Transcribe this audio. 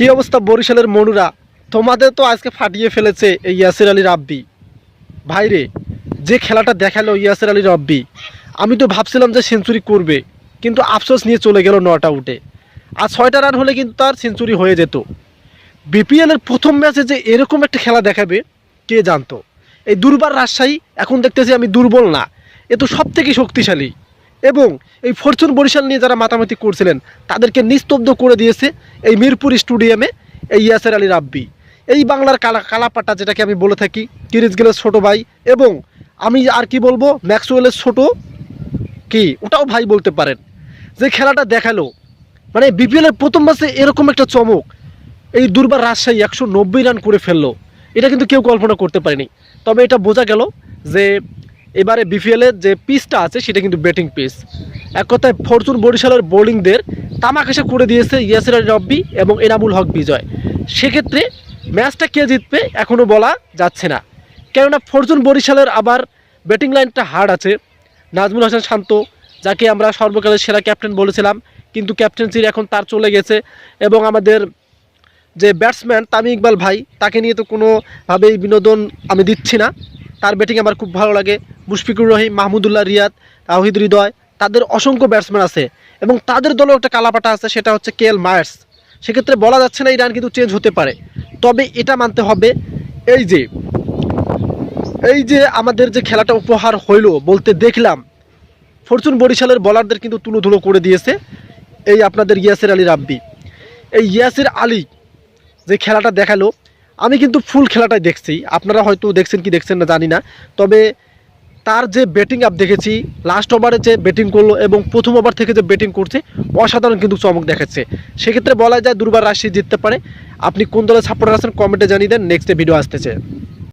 কি অবস্থা বরিশালের মনুরা? তোমাদের তো আজকে ফাটিয়ে ফেলেছে এই ইয়াসির আলী রাব্বি। ভাইরে যে খেলাটা দেখাল ইয়াসির আলী রাব্বি। আমি তো ভাবছিলাম যে সেঞ্চুরি করবে, কিন্তু আফসোস নিয়ে চলে গেল নটা উঠে। আর ছয়টা রান হলে কিন্তু তার সেঞ্চুরি হয়ে যেত। বিপিএলের প্রথম ম্যাচে যে এরকম একটা খেলা দেখাবে, কে জানতো? এই দুর্বার রাজশাহী, এখন দেখতেছি আমি দুর্বল না। এ তো সব থেকে শক্তিশালী। এবং এই ফরচুন বরিশাল নিয়ে যারা মাতামাতি করছিলেন, তাদেরকে নিস্তব্ধ করে দিয়েছে এই মিরপুর স্টুডিয়ামে এই ইয়াসের আলী রাব্বি। এই বাংলার কালা কালাপাটা যেটাকে আমি বলে থাকি, কিরিজ গেলের ছোটো ভাই এবং আমি আর কি বলব, ম্যাক্সওয়েলের ছোট কি, ওটাও ভাই বলতে পারেন। যে খেলাটা দেখাল মানে বিপিএলের প্রথম ম্যাচে এরকম একটা চমক, এই দুর্বার রাজশাহী একশো নব্বই রান করে ফেলল। এটা কিন্তু কেউ কল্পনা করতে পারেনি। তবে এটা বোঝা গেল যে এবারে বিপিএলের যে পিচটা আছে, সেটা কিন্তু ব্যাটিং পিচ এক কথায় ফরচুন বরিশালের বোলিংদের তামাকাশা করে দিয়েছে ইয়াসির রব্বি এবং এনামুল হক বিজয়। সেক্ষেত্রে ম্যাচটা কে জিতবে এখনও বলা যাচ্ছে না। কেননা ফরচুন বরিশালের আবার ব্যাটিং লাইনটা হার্ড আছে। নাজমুল হাসান শান্ত, যাকে আমরা সর্বকালের সেরা ক্যাপ্টেন বলেছিলাম, কিন্তু ক্যাপ্টেন্সির এখন তার চলে গেছে এবং আমাদের যে ব্যাটসম্যান তামি ইকবাল ভাই, তাকে নিয়ে তো কোনোভাবেই বিনোদন আমি দিচ্ছি না। তার ব্যাটিং আমার খুব ভালো লাগে। মুশফিকুর রহিম, মাহমুদুল্লাহ রিয়াদ তাহিদ হৃদয়, তাদের অসংখ্য ব্যাটসম্যান আছে। এবং তাদের দলেও একটা কালাপাটা আছে, সেটা হচ্ছে কে এল মায়ার্স। সেক্ষেত্রে বলা যাচ্ছে না এই রান কিন্তু চেঞ্জ হতে পারে। তবে এটা মানতে হবে, এই যে এই যে আমাদের যে খেলাটা উপহার হইল বলতে দেখলাম, ফরচুন বরিশালের বলারদের কিন্তু তুলোধুলো করে দিয়েছে এই আপনাদের ইয়াসির আলী রাব্বি। এই ইয়াসির আলী যে খেলাটা দেখাল আমি কিন্তু ফুল খেলাটাই দেখছি। আপনারা হয়তো দেখছেন কি দেখছেন না জানি না। তবে তার যে ব্যাটিং আপ দেখেছি লাস্ট ওভারে যে ব্যাটিং করল এবং প্রথম ওভার থেকে যে ব্যাটিং করছে, অসাধারণ কিন্তু চমক দেখাচ্ছে। সেক্ষেত্রে বলা যায় দুর্বার রাশি জিততে পারে। আপনি কোন দলে সাপোর্টার আছেন কমেন্টে জানিয়ে দেন। নেক্সটে ভিডিও আসতেছে।